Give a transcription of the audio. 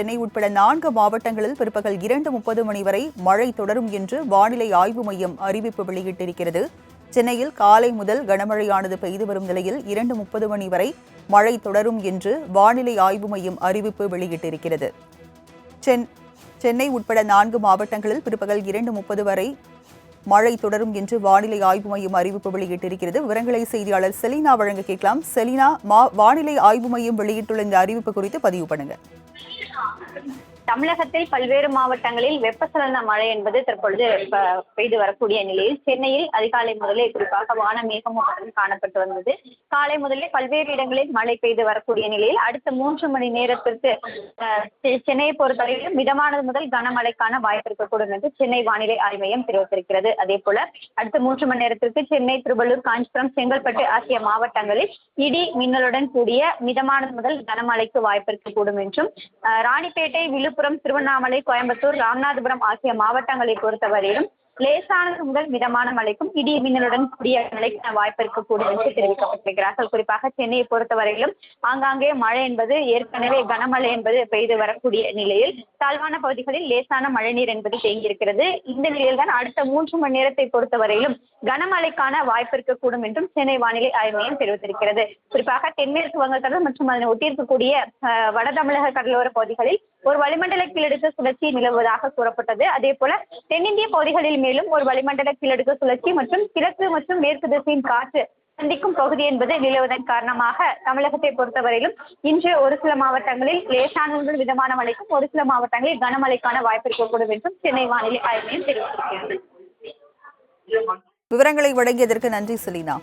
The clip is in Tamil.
சென்னை உட்பட நான்கு மாவட்டங்களில் பிற்பகல் இரண்டு முப்பது மணி வரை மழை தொடரும் என்று வானிலை ஆய்வு மையம் அறிவிப்பு வெளியிட்டிருக்கிறது. சென்னையில் காலை முதல் கனமழையானது பெய்து வரும் நிலையில் இரண்டு முப்பது மணி வரை மழை தொடரும் என்று வானிலை ஆய்வு மையம் அறிவிப்பு வெளியிட்டிருக்கிறது. சென் சென்னை உட்பட நான்கு மாவட்டங்களில் பிற்பகல் இரண்டு முப்பது வரை மழை தொடரும் என்று வானிலை ஆய்வு மையம் அறிவிப்பு வெளியிட்டிருக்கிறது. விவரங்களை செய்தியாளர் செலினா வழங்க கேட்கலாம். செலினா மா வானிலை ஆய்வு மையம் வெளியிட்டுள்ள இந்த அறிவிப்பு குறித்து பதிவு பண்ணுங்க. Thank you. தமிழகத்தில் பல்வேறு மாவட்டங்களில் வெப்பசலன மழை என்பது தற்பொழுது பெய்து வரக்கூடிய நிலையில் சென்னையில் அதிகாலை முதலே குறிப்பாக வான மேகமூட்டம் காணப்பட்டு வந்தது. காலை முதலே பல்வேறு இடங்களில் மழை பெய்து வரக்கூடிய நிலையில் அடுத்த மூன்று மணி நேரத்திற்கு செ- சென்னையை பொறுத்தவரையில் மிதமானது முதல் கனமழைக்கான வாய்ப்பு இருக்கக்கூடும் என்று சென்னை வானிலை ஆய்வு மையம் தெரிவித்திருக்கிறது. அதே போல அடுத்த மூன்று மணி நேரத்திற்கு சென்னை திருவள்ளூர் காஞ்சிபுரம் செங்கல்பட்டு ஆகிய மாவட்டங்களில் இடி மின்னலுடன் கூடிய மிதமானது முதல் கனமழைக்கு வாய்ப்பு இருக்கக்கூடும் என்றும் ராணிப்பேட்டை விழுப்புரம் திருவண்ணாமலை கோயம்புத்தூர் ராமநாதபுரம் ஆகிய மாவட்டங்களை பொறுத்தவரையிலும் லேசானது முதல் மிதமான மழைக்கும் இடி மின்னலுடன் கூடிய மழைக்கான வாய்ப்பு இருக்கக்கூடும் என்று தெரிவிக்கப்பட்டிருக்கிறார்கள். குறிப்பாக சென்னையை பொறுத்தவரையிலும் ஆங்காங்கே மழை என்பது ஏற்கனவே கனமழை என்பது பெய்து வரக்கூடிய நிலையில் தாழ்வான பகுதிகளில் லேசான மழைநீர் என்பது தேங்கியிருக்கிறது. இந்த நிலையில் தான் அடுத்த மூன்று மணி நேரத்தை பொறுத்தவரையிலும் கனமழைக்கான வாய்ப்பு இருக்கக்கூடும் என்றும் சென்னை வானிலை ஆய்வு மையம் தெரிவித்திருக்கிறது. குறிப்பாக தென்மேற்கு வங்கக்கடல் மற்றும் அதனை ஒட்டியிருக்கக்கூடிய அஹ், வட தமிழக கடலோர பகுதிகளில் ஒரு வளிமண்டல கீழடுக்கு சுழற்சி நிலவுவதாக கூறப்பட்டது. அதே போல தென்னிந்திய பகுதிகளில் மேலும் ஒரு வளிமண்டல கீழடுக்கு சுழற்சி மற்றும் கிழக்கு மற்றும் மேற்கு திசையின் காற்று சந்திக்கும் பகுதி என்பது நிலவுவதன் காரணமாக தமிழகத்தை பொறுத்தவரையிலும் இன்று ஒரு சில மாவட்டங்களில் லேசான முதல் மழைக்கும் ஒரு சில மாவட்டங்களில் கனமழைக்கான வாய்ப்பு இருக்கக்கூடும் என்றும் சென்னை வானிலை ஆய்வு மையம் தெரிவித்திருக்கிறது. விவரங்களை வழங்கியதற்கு நன்றி செலினா.